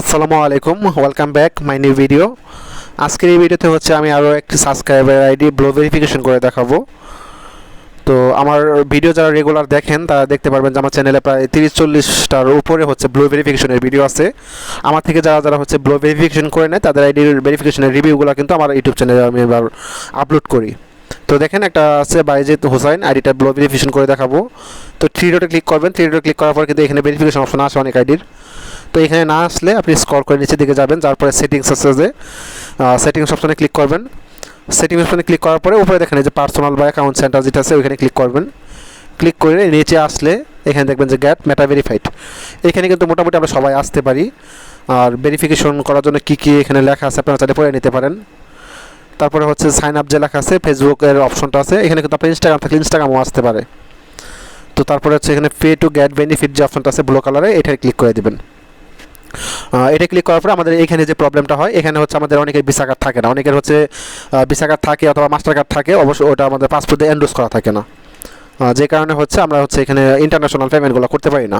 আসসালামু আলাইকুম welcome back my new video আজকের এই ভিডিওতে হচ্ছে আমি আরও একটি সাবস্ক্রাইবার আইডি ব্লো ভেরিফিকেশন করে দেখাবো। তো আমার ভিডিও যারা রেগুলার দেখেন, তারা দেখতে পারবেন যে আমার চ্যানেলে প্রায় তিরিশ চল্লিশটার উপরে হচ্ছে ব্লো ভেরিফিকেশনের ভিডিও আছে। আমার থেকে যারা যারা হচ্ছে ব্লো ভেরিফিকেশন করে নেয়, তাদের আইডির ভেরিফিকেশনের রিভিউগুলো কিন্তু আমার ইউটিউব চ্যানেলে আমি এবার আপলোড করি। তো দেখেন একটা আছে বাইজিৎ হোসাইন আইডিটা ব্লো ভেরিফিকেশন করে দেখাবো। তো থ্রি ডটে ক্লিক করবেন থ্রি ডটে ক্লিক করার পর কিন্তু এখানে ভেরিফিকেশন অপশন আসে অনেক আইডির তো এখানে না আসলে আপনি স্কল করে নিচের দিকে যাবেন তারপরে সেটিংস আছে যে সেটিংস অপশনে ক্লিক করবেন। সেটিংস অপশনে ক্লিক করার পরে উপরে দেখেন যে পার্সোনাল বা অ্যাকাউন্ট সেন্টার যেটা আছে, ওইখানে ক্লিক করবেন। ক্লিক করে নিচে আসলে এখানে দেখবেন যে গ্যাট মেটা ভেরিফাইড এখানে কিন্তু মোটামুটি আমরা সবাই আসতে পারি। আর ভেরিফিকেশন করার জন্য কী কী এখানে লেখা আছে আপনারা চাইলে পড়ে নিতে পারেন। তারপরে হচ্ছে সাইন আপ যে লেখা আছে ফেসবুকের অপশনটা আছে। এখানে কিন্তু আপনার ইনস্টাগ্রাম থাকলে ইনস্টাগ্রামও আসতে পারে। তো তারপরে হচ্ছে এখানে পে টু গ্যাট বেনিফিট যে অপশনটা আছে ব্লু কালারে এটাই ক্লিক করে দেবেন। এটা ক্লিক করার পরে আমাদের এখানে যে প্রবলেমটা হয়, এখানে হচ্ছে আমাদের অনেকের ভিসা কার্ড থাকে না। অনেকের হচ্ছে ভিসা কার্ড থাকে অথবা মাস্টার কার্ড থাকে, অবশ্য ওটা আমাদের পাসপোর্ট এন্ডোজ করা থাকে না। যে কারণে হচ্ছে আমরা হচ্ছে এখানে ইন্টারন্যাশনাল পেমেন্টগুলো করতে পারি না।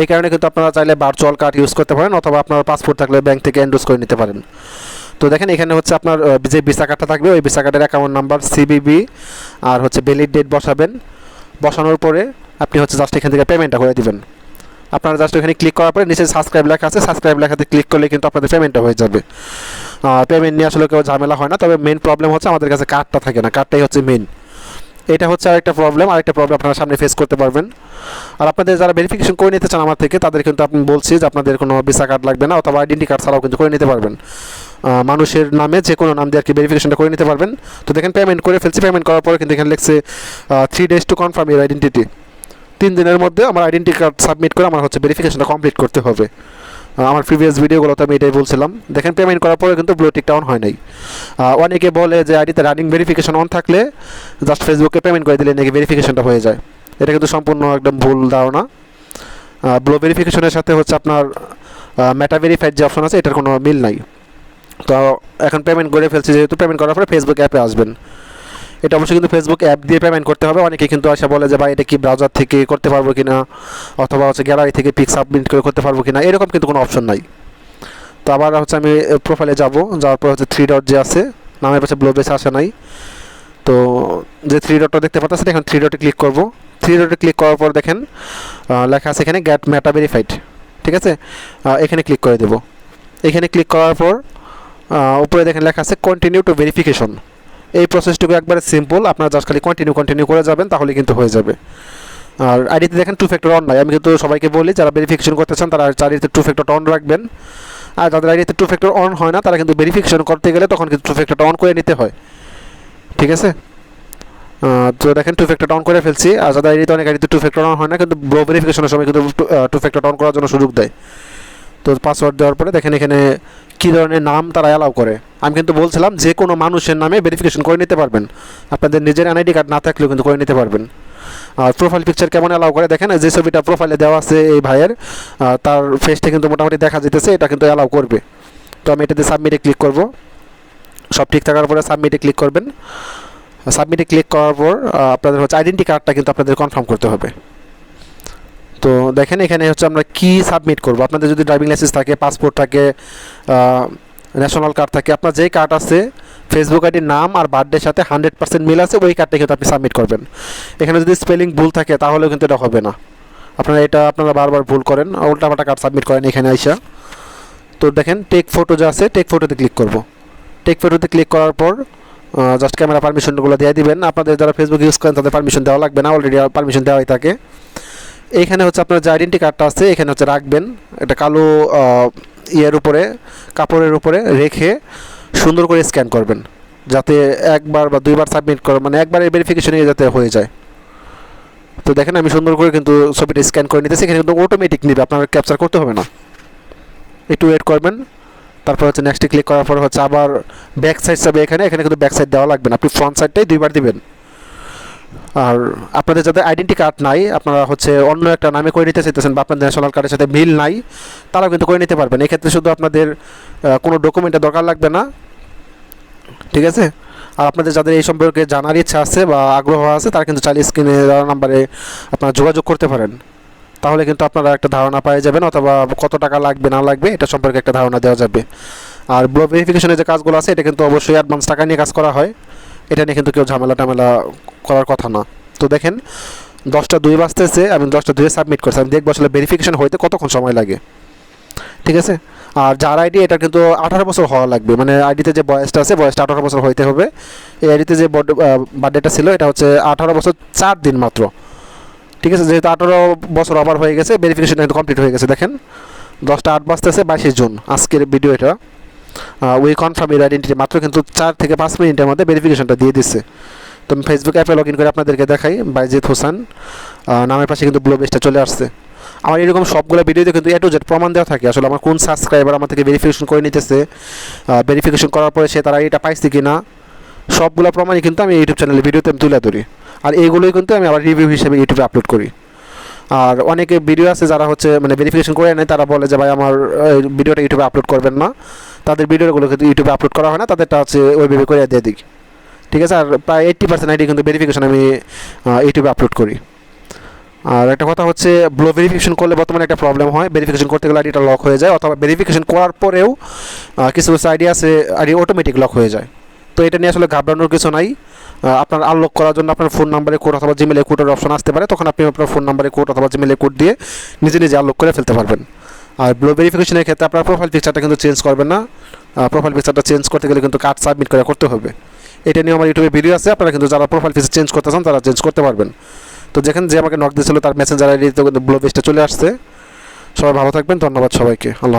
এই কারণে কিন্তু আপনারা চাইলে ভার্চুয়াল কার্ড ইউজ করতে পারেন, অথবা আপনার পাসপোর্ট থাকলে ব্যাংক থেকে এন্ডোজ করে নিতে পারেন। তো দেখেন, এখানে হচ্ছে আপনার যে ভিসা কার্ডটা থাকবে, ওই ভিসা কার্ডের অ্যাকাউন্ট নাম্বার সিবিবি আর হচ্ছে ভ্যালিড ডেট বসাবেন। বসানোর পরে আপনি হচ্ছে জাস্ট এখান থেকে পেমেন্টটা করে দিবেন। আপনারা জাস্ট ওখানে ক্লিক করার পরে নিচে সাবস্ক্রাইব লেখা আছে সাবস্ক্রাইব লেখাতে ক্লিক করলে কিন্তু আপনাদের পেমেন্টটা হয়ে যাবে। পেমেন্ট নিয়ে আসলে কেউ ঝামেলা হয় না, তবে মেন প্রবলেম হচ্ছে আমাদের কাছে কার্ডটা থাকে না কার্ডটাই হচ্ছে মেন এটা হচ্ছে আরেকটা প্রবলেম আরেকটা প্রবলেম আপনারা সামনে ফেস করতে পারবেন। আর আপনাদের যারা ভেরিফিকেশন করে নিতে চান আমার থেকে, তাদের কিন্তু আপনি বলছি যে আপনাদের কোনো ভিসা কার্ড লাগবে না, অথবা আইডেন্টি কার্ড ছাড়াও কিন্তু করে নিতে পারবেন। মানুষের নামে যে কোনো নাম দিয়ে আর কি ভেরিফিকেশনটা করে নিতে পারবেন। তো দেখেন পেমেন্ট করে ফেলছি পেমেন্ট করার পরে কিন্তু এখানে লিখছে three days to confirm your identity তিন দিনের মধ্যে আমার আইডেন্টি কার্ড সাবমিট করে আমার হচ্ছে ভেরিফিকেশনটা কমপ্লিট করতে হবে। আমার প্রিভিয়াস ভিডিওগুলোতে আমি এটাই বলছিলাম। দেখেন পেমেন্ট করার পরে কিন্তু ব্লুটিকটা অন হয় নাই। অনেকে বলে যে আইডিতে রানিং ভেরিফিকেশন অন থাকলে জাস্ট ফেসবুকে পেমেন্ট করে দিলে নাকি ভেরিফিকেশনটা হয়ে যায়। এটা কিন্তু সম্পূর্ণ একদম ভুল ধারণা। ব্লো ভেরিফিকেশনের সাথে হচ্ছে আপনার মেটা ভেরিফাইড যে অপশন আছে, এটার কোনো মিল নাই। তো এখন পেমেন্ট করে ফেলছি, যেহেতু পেমেন্ট করার পরে ফেসবুক অ্যাপে আসবেন। এটা অবশ্যই কিন্তু ফেসবুক অ্যাপ দিয়ে পেমেন্ট করতে হবে। অনেকে কিন্তু আসা বলে যে, ভাই, এটা কি ব্রাউজার থেকে করতে পারব কিনা? অথবা হচ্ছে গ্যালারি থেকে পিক সাবমিট করে করতে পারব কিনা? এরকম কিন্তু কোনো অপশন নাই। তো আবার হচ্ছে আমি প্রোফাইলে যাব। যাওয়ার পর হচ্ছে থ্রি ডট যে আছে, নামের পাশে ব্লো বেস আসে নাই। তো যে থ্রি ডটটা দেখতে পাচ্ছেন এখন থ্রি ডটে ক্লিক করব। থ্রি ডটে ক্লিক করার পর দেখেন লেখা আছে এখানে গ্যাট ম্যাটা ভেরিফাইড ঠিক আছে? এখানে ক্লিক করে দেব। এখানে ক্লিক করার পর উপরে দেখেন লেখা আছে কন্টিনিউ টু ভেরিফিকেশন এই প্রসেসটুকু একবারে সিম্পল আপনারা জাস্ট খালি কন্টিনিউ কন্টিনিউ করে যাবেন তাহলে কিন্তু হয়ে যাবে। আর আইডিতে দেখেন টু ফ্যাক্টর অন নাই। আমি কিন্তু সবাইকে বলি, যারা ভেরিফিকেশন করতে চান, তারা চারিতে টু ফ্যাক্টর অন রাখবেন। আর যাদের আইডিতে টু ফ্যাক্টর অন হয় না, তারা কিন্তু ভেরিফিকেশন করতে গেলে তখন কিন্তু টু ফ্যাক্টরটা অন করে নিতে হয়। ঠিক আছে? তো দেখেন টু ফ্যাক্টর অন করে ফেলছি। আর যাদের আইডিতে অনেক আইডিতে টু ফ্যাক্টর অন হয় না, কিন্তু ব্লো ভেরিফিকেশনের সময় কিন্তু টু ফ্যাক্টর অন করার জন্য সুযোগ দেয়। তো পাসওয়ার্ড দেওয়ার পরে দেখেন এখানে কী ধরনের নাম তারা অ্যালাউ করে। আমি কিন্তু বলছিলাম যে কোনো মানুষের নামে ভেরিফিকেশন করে নিতে পারবেন। আপনাদের নিজের এনআইডি কার্ড না থাকলেও কিন্তু করে নিতে পারবেন। আর প্রোফাইল পিকচার কেমন অ্যালাউ করে? দেখেন, যে ছবিটা প্রোফাইলে দেওয়া আছে এই ভাইয়ের তার ফেসটা কিন্তু মোটামুটি দেখা যেতেছে এটা কিন্তু অ্যালাউ করবে। তো আমি এটাতে সাবমিটে ক্লিক করব। সব ঠিক থাকার পরে সাবমিটে ক্লিক করবেন। সাবমিটে ক্লিক করার পর আপনাদের হচ্ছে আইডেন্টি কার্ডটা কিন্তু আপনাদের কনফার্ম করতে হবে। তো দেখেন, এখানে হচ্ছে আমরা কি সাবমিট করব? আপনাদের যদি ড্রাইভিং লাইসেন্স থাকে পাসপোর্ট থাকে ন্যাশনাল কার্ড থাকে। আপনার যেই কার্ড আছে ফেসবুক আইডির নাম আর বার্থডের সাথে হান্ড্রেড পার্সেন্ট মিল আছে, ওই কার্ডটা কিন্তু আপনি সাবমিট করবেন। এখানে যদি স্পেলিং ভুল থাকে, তাহলেও কিন্তু এটা হবে না। আপনারা এটা, আপনারা বারবার ভুল করেন, উল্টাপাল্টা কার্ড সাবমিট করেন এখানে আইসা। তো দেখেন টেক ফটো যা আছে টেক ফটোতে ক্লিক করব। টেক ফটোতে ক্লিক করার পর জাস্ট ক্যামেরা পারমিশনগুলো দিয়ে দিবেন। আপনাদের যারা ফেসবুক ইউজ করেন, তাদের পারমিশন দেওয়া লাগবে না অলরেডি পারমিশন দেওয়াই থাকে। এইখানে হচ্ছে আপনার যে আইডেন্টি কার্ডটা আছে, এখানে হচ্ছে রাখবেন। এটা কালো ইয়ের উপরে, কাপড়ের উপরে রেখে সুন্দর করে স্ক্যান করবেন। যাতে একবার বা দুইবার সাবমিট কর মানে একবার এই ভেরিফিকেশনে যাতে হয়ে যায়। তো দেখেন আমি সুন্দর করে কিন্তু ছবিটা স্ক্যান করে নিতেছি, এখানে কিন্তু অটোমেটিক নিবে, আপনার ক্যাপচার করতে হবে না। একটু ওয়েট করবেন, তারপর হচ্ছে নেক্সটে ক্লিক করার পর হচ্ছে আবার ব্যাক সাইড যাবে এখানে এখানে কিন্তু ব্যাক সাইড দেওয়া লাগবে না। আপনি ফ্রন্ট সাইডটাই দুইবার দিবেন। আর আপনাদের যাদের আইডেন্টি কার্ড নাই, আপনারা হচ্ছে অন্য একটা নামে করে নিতে চাইতেছেন বা আপনাদের ন্যাশনাল কার্ডের সাথে মিল নাই, তারাও কিন্তু করে নিতে পারবেন এক্ষেত্রে শুধু আপনাদের কোনো ডকুমেন্টের দরকার লাগবে না। ঠিক আছে? আর আপনাদের যাদের এই সম্পর্কে জানার ইচ্ছা আছে বা আগ্রহ আছে, তারা কিন্তু চাইলে স্ক্রিনে দেওয়া নাম্বারে আপনারা যোগাযোগ করতে পারেন। তাহলে কিন্তু আপনারা একটা ধারণা পেয়ে যাবেন, অথবা কত টাকা লাগবে, না লাগবে, এটা সম্পর্কে একটা ধারণা দেওয়া যাবে। আর ব্লো ভেরিফিকেশনের যে কাজগুলো আছে, এটা কিন্তু অবশ্যই অ্যাডভান্স টাকা নিয়ে কাজ করা হয়। এটা নিয়ে কিন্তু কেউ ঝামেলা টামেলা করার কথা না। তো দেখেন, দশটা দুই বাজতেছে আমি দশটা দুয়ে সাবমিট করছি। আমি দেখব আসলে ভেরিফিকেশন হইতে কতক্ষণ সময় লাগে। ঠিক আছে? আর যার আইডি এটা কিন্তু আঠারো বছর হওয়া লাগবে। মানে আইডিতে যে বয়সটা আছে, বয়সটা আঠারো বছর হইতে হবে। এই আইডিতে যে বার্থডেটা ছিল, এটা হচ্ছে আঠারো বছর চার দিন মাত্র। ঠিক আছে? যেহেতু আঠারো বছর আবার হয়ে গেছে ভেরিফিকেশন কিন্তু কমপ্লিট হয়ে গেছে। দেখেন, দশটা আট বাজতেছে, বাইশে জুন। আজকের ভিডিও এটা। উই কনফার্ম ইউর আইডেন্টিটি মাত্র কিন্তু চার থেকে পাঁচ মিনিটের মধ্যে ভেরিফিকেশনটা দিয়ে দিচ্ছে তো আমি ফেসবুক অ্যাপে লগ ইন করে আপনাদেরকে দেখাই, বাইজিৎ হোসেন নামের পাশে কিন্তু ব্লো বেসটা চলে আসছে। আমার এরকম সবগুলো ভিডিওতে কিন্তু এ টু প্রমাণ দেওয়া থাকে, আসলে আমার কোন সাবস্ক্রাইবার আমার থেকে ভেরিফিকেশন করে নিতেছে ভেরিফিকেশন করার পরে সে তারা এটা পাইছে কি না সবগুলো প্রমাণই কিন্তু আমি ইউটিউব চ্যানেলে ভিডিওতে আমি তুলে ধরি। আর এইগুলোই কিন্তু আমি আবার রিভিউ হিসেবে ইউটিউবে আপলোড করি। আর অনেকে ভিডিও আছে যারা হচ্ছে মানে ভেরিফিকেশন করে নেয়, তারা বলে যে, ভাই, আমার ভিডিওটা ইউটিউবে আপলোড করবেন না। তাদের ভিডিওগুলো কিন্তু ইউটিউবে আপলোড করা হয় না, তাদেরটা হচ্ছে ওইভাবে করে দিয়ে দিই। ঠিক আছে? আর প্রায় এইট্টি পার্সেন্ট আইডি কিন্তু ভেরিফিকেশন আমি ইউটিউবে আপলোড করি। আর একটা কথা হচ্ছে ব্লো ভেরিফিকেশন করলে বর্তমানে একটা প্রবলেম হয়। ভেরিফিকেশন করতে গেলে আইডিটা লক হয়ে যায়, অথবা ভেরিফিকেশন করার পরেও কিছু কিছু আইডি আছে আইডি অটোমেটিক লক হয়ে যায়। তো এটা নিয়ে আসলে ঘাবড়ানোর কিছু নাই। আপনার আনলক করার জন্য আপনার ফোন নাম্বারে কোড অথবা জিমেলে কোডের অপশন আসতে পারে, তখন আপনি আপনার ফোন নাম্বারে কোড অথবা জিমেলে কোড দিয়ে নিজে নিজে আনলক করে ফেলতে পারবেন। আর ব্লো ভেরিফিকেশনের ক্ষেত্রে আপনার প্রোফাইল পিকচারটা কিন্তু চেঞ্জ করবেন না। প্রোফাইল পিকচারটা চেঞ্জ করতে গেলে কিন্তু কার্ড সাবমিট করে করতে হবে। এটা নিয়ে আমার ইউটিউবে ভিডিও আছে, আপনারা কিন্তু যারা প্রোফাইল পিকচার চেঞ্জ করতে চান, তারা চেঞ্জ করতে পারবেন। তো যেখানে যে আমাকে নক দিয়েছিল, তার মেসেঞ্জার আইডিতে কিন্তু ব্লো পেজটা চলে আসছে। সবাই ভালো থাকবেন, ধন্যবাদ সবাইকে। আল্লাহ